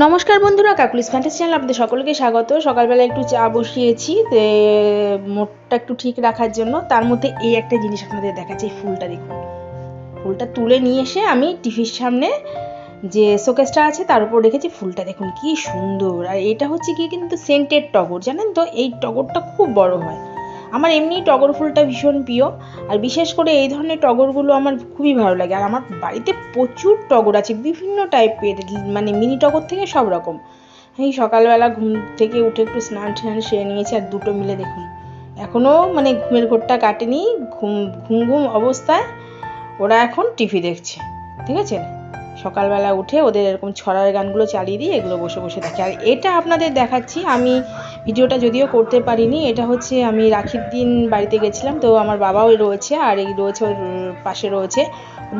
নমস্কার বন্ধুরা, Kokkalis fantasy channel আপনাদের সকলকে স্বাগত। সকালবেলা একটু চা বসিয়েছি মোটটা একটু ঠিক রাখার জন্য। তার মধ্যে এই একটা জিনিস আপনাদের দেখাচ্ছি, এই ফুলটা দেখুন। ফুলটা তুলে নিয়ে এসে আমি টিভির সামনে যে শোকেসটা আছে, তার উপর রেখেছি ফুলটা। দেখুন কি সুন্দর। আর এটা হচ্ছে কি কিন্তু সেন্টেড টগর, জানেন তো? এই টগরটা খুব বড় হয়। আমার এমনি টগর ফুলটা ভীষণ প্রিয়, আর বিশেষ করে এই ধরনের টগরগুলো আমার খুবই ভালো লাগে। আর আমার বাড়িতে প্রচুর টগর আছে, বিভিন্ন টাইপের মানে মিনি টগর থেকে সব রকম। এই সকালবেলা ঘুম থেকে উঠে একটু স্নান টান সেরে নিয়েছি, আর দুটো মিলে দেখুন। এখনও মানে ঘুমের ঘোরটা কাটেনি, ঘুম ঘুম ঘুম অবস্থায় ওরা এখন টিভি দেখছে, ঠিক আছে? সকালবেলা উঠে ওদের এরকম ছড়ার গানগুলো চালিয়ে দিয়ে এগুলো বসে বসে দেখে। আর এটা আপনাদের দেখাচ্ছি, আমি ভিডিওটা যদিও করতে পারিনি, এটা হচ্ছে আমি রাখির দিন বাড়িতে গেছিলাম, তো আমার বাবাও রয়েছে আর এই রয়েছে ওর পাশে রয়েছে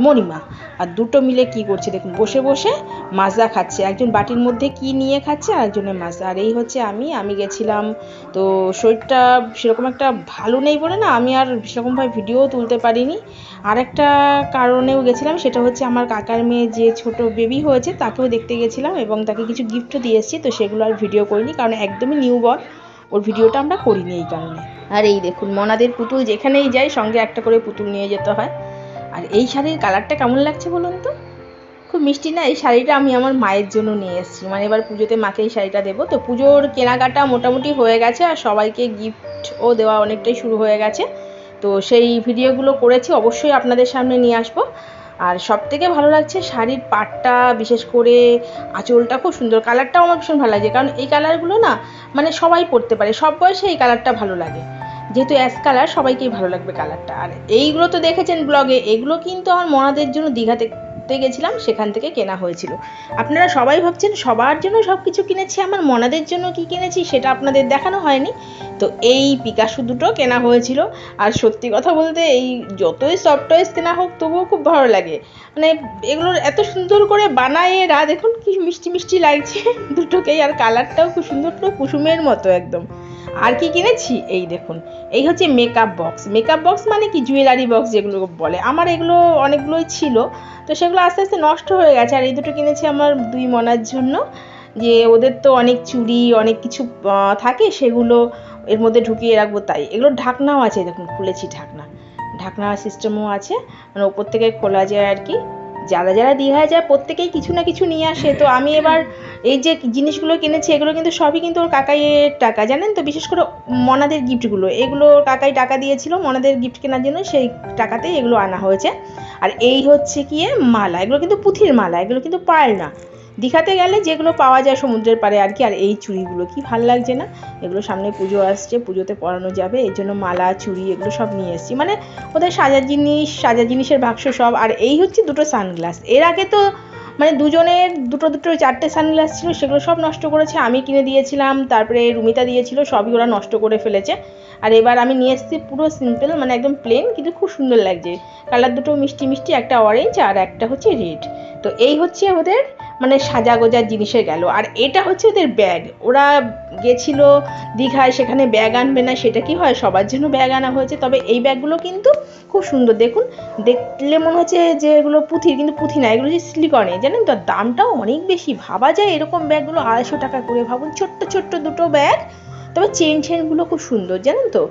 মণিমা। আর দুটো মিলে কি করছে দেখুন, বসে বসে মাজা খাচ্ছে, একজন বাটির মধ্যে কি নিয়ে খাচ্ছে আর একজনের মাজা। আর এই হচ্ছে আমি আমি গেছিলাম, তো শরীরটা সেরকম একটা ভালো নেই বলে না, আমি আর সেরকমভাবে ভিডিও তুলতে পারিনি। আর একটা কারণেও গেছিলাম, সেটা হচ্ছে আমার কাকার মেয়ে যে ছোট বেবি হয়েছে, তাকেও দেখতে গেছিলাম এবং তাকে কিছু গিফটও দিয়ে এসেছি, তো সেগুলো আর ভিডিও করিনি, কারণ একদমই নিউ বর ওর ভিডিওটা আমরা করিনি এই কারণে। আর এই দেখুন, মনাদের পুতুল যেখানেই যাই সঙ্গে একটা করে পুতুল নিয়ে যেতে হয়। আর এই শাড়ির কালারটা কেমন লাগছে বলুন তো? খুব মিষ্টি না? এই শাড়িটা আমি আমার মায়ের জন্য নিয়ে এসেছি। মানে এবার পুজোতে মাকে এই শাড়িটা দেবো। তো পুজোর কেনাকাটা মোটামুটি হয়ে গেছে আর সবাইকে গিফটও দেওয়া অনেকটাই শুরু হয়ে গেছে। তো সেই ভিডিওগুলো করেছি, অবশ্যই আপনাদের সামনে নিয়ে আসব। আর সব থেকে ভালো লাগছে শাড়ির পাটটা বিশেষ করে আঁচলটা খুব সুন্দর। কালারটাও আমার ভীষণ ভালো লাগছে, কারণ এই কালারগুলো না মানে সবাই পরতে পারে, সব বয়সে এই কালারটা ভালো লাগে। যেহেতু অ্যাশ কালার সবাইকেই ভালো লাগবে কালারটা। আর এইগুলো তো দেখেছেন ব্লগে এগুলো কিন্তু আমার মনাদের জন্য দীঘাতে গেছিলাম, সেখান থেকে কেনা হয়েছিল। আপনারা সবাই ভাবছেন, সবার জন্য সব কিছু কিনেছি, আমার মনাদের জন্য কি কিনেছি সেটা আপনাদের দেখানো হয়নি। তো এই পিকাশু দুটো কেনা হয়েছিল। আর সত্যি কথা বলতে, এই যতই সফট টয়েস কেনা হোক, তবুও খুব ভালো লাগে। মানে এগুলোর এত সুন্দর করে বানায় এরা, দেখুন কি মিষ্টি মিষ্টি লাগছে। দুটোকেই আর কালারটাও খুব সুন্দর পুরো কুসুমের মতো একদম। আর কি কিনেছি? এই দেখুন, এই হচ্ছে মেকআপ বক্স মেকআপ বক্স মানে কি? জুয়েলারি বক্স যেগুলো বলে। আমার এগুলো অনেকগুলোই ছিল। তো সেগুলো আস্তে আস্তে নষ্ট হয়ে গেছে। আর এই দুটো কিনেছি আমার দুই মনার জন্য। যে ওদের তো অনেক চুড়ি, অনেক কিছু থাকে, সেগুলো এর মধ্যে ঢুকিয়ে রাখব তাই। এগুলোর ঢাকনাও আছে, দেখুন, খুলেছি ঢাকনা। ঢাকনা সিস্টেমও আছে। মানে ওপর থেকে খোলা যায় আর কি। যারা যারা দীঘায় যায় প্রত্যেকেই কিছু না কিছু নিয়ে আসে, তো আমি এবার এই যে জিনিসগুলো কিনেছি, এগুলো কিন্তু সবই কিন্তু ওর কাকাইয়ের টাকা, জানেন তো? বিশেষ করে মনাদের গিফটগুলো। এগুলো ওর কাকাই টাকা দিয়েছিল, মনাদের গিফট কেনার জন্য সেই টাকাতেই এগুলো আনা হয়েছে। আর এই হচ্ছে গিয়ে মালা। এগুলো কিন্তু পুঁথির মালা, এগুলো কিন্তু পায় না। দীঘাতে গেলে যেগুলো পাওয়া যায় সমুদ্রের পাড়ে আর কি, আর এই চুড়িগুলো কি ভালো লাগছে না? এগুলো সামনে পুজো আসছে, পুজোতে পরানো যাবে এই জন্য মালা, চুড়ি এগুলো সব নিয়ে এসেছি। মানে ওদের সাজার জিনিস সাজার জিনিসের বাক্স সব, আর এই হচ্ছে দুটো সানগ্লাস। এর আগে তো মানে দুজনের দুটো দুটো চারটে সানগ্লাস ছিল, সেগুলো সব নষ্ট করেছে। আমি কিনে দিয়েছিলাম, তারপরে রুমিতা দিয়েছিল, সবই ওরা নষ্ট করে ফেলেছে। আর এবার আমি নিয়ে এসেছি পুরো সিম্পল মানে একদম প্লেন কিন্তু খুব সুন্দর লাগছে। কালার দুটো মিষ্টি মিষ্টি, একটা অরেঞ্জ আর একটা হচ্ছে রেড তো এই হচ্ছে ওদের মানে সাজা গোজার জিনিসে গেল। আর এটা হচ্ছে ওদের ব্যাগ ওরা গেছিল দীঘায়, সেখানে ব্যাগ আনবে না, সেটা কি হয়? সবার জন্য ব্যাগ আনা হয়েছে। তবে এই ব্যাগগুলো কিন্তু খুব সুন্দর। দেখুন, দেখলে মনে হচ্ছে যে এগুলো পুঁথির, কিন্তু পুঁথি না, এগুলো হচ্ছে স্লিকনে জানেন তো, দামটাও অনেক বেশি। ভাবা যায় এরকম ব্যাগগুলো আড়াইশো টাকা করে। ভাবুন, ছোট্ট ছোট্ট দুটো ব্যাগ তবে চেন চেনগুলো খুব সুন্দর, জানেন তো?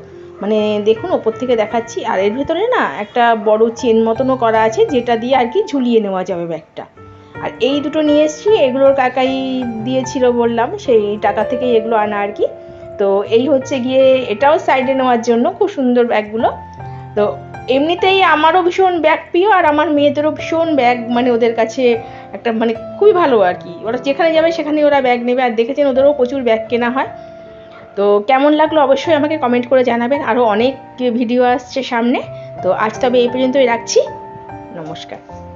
মানে দেখুন, ওপর থেকে দেখাচ্ছি। আর এর ভেতরে না একটা বড় চেন মতনও করা আছে, যেটা দিয়ে আর কি ঝুলিয়ে নেওয়া যাবে ব্যাগটা আর এই দুটো নিয়ে এসেছি, এগুলোর কাকাই দিয়েছিল বললাম, সেই টাকা থেকেই এগুলো আনা আর কি। তো এই হচ্ছে গিয়ে, এটাও সাইডে নেওয়ার জন্য খুব সুন্দর ব্যাগগুলো। তো এমনিতেই আমারও ভীষণ ব্যাগ প্রিয় আর আমার মেয়েদেরও ভীষণ ব্যাগ মানে ওদের কাছে একটা মানে খুবই ভালো আর কি। ওরা যেখানে যাবে সেখানে ওরা ব্যাগ নেবে আর দেখেছেন ওদেরও প্রচুর ব্যাগ কেনা হয়। তো কেমন লাগল অবশ্যই আমাকে কমেন্ট করে জানাবেন। আরও অনেক ভিডিও আসছে সামনে। তো আজ তবে এই পর্যন্তই রাখছি। নমস্কার।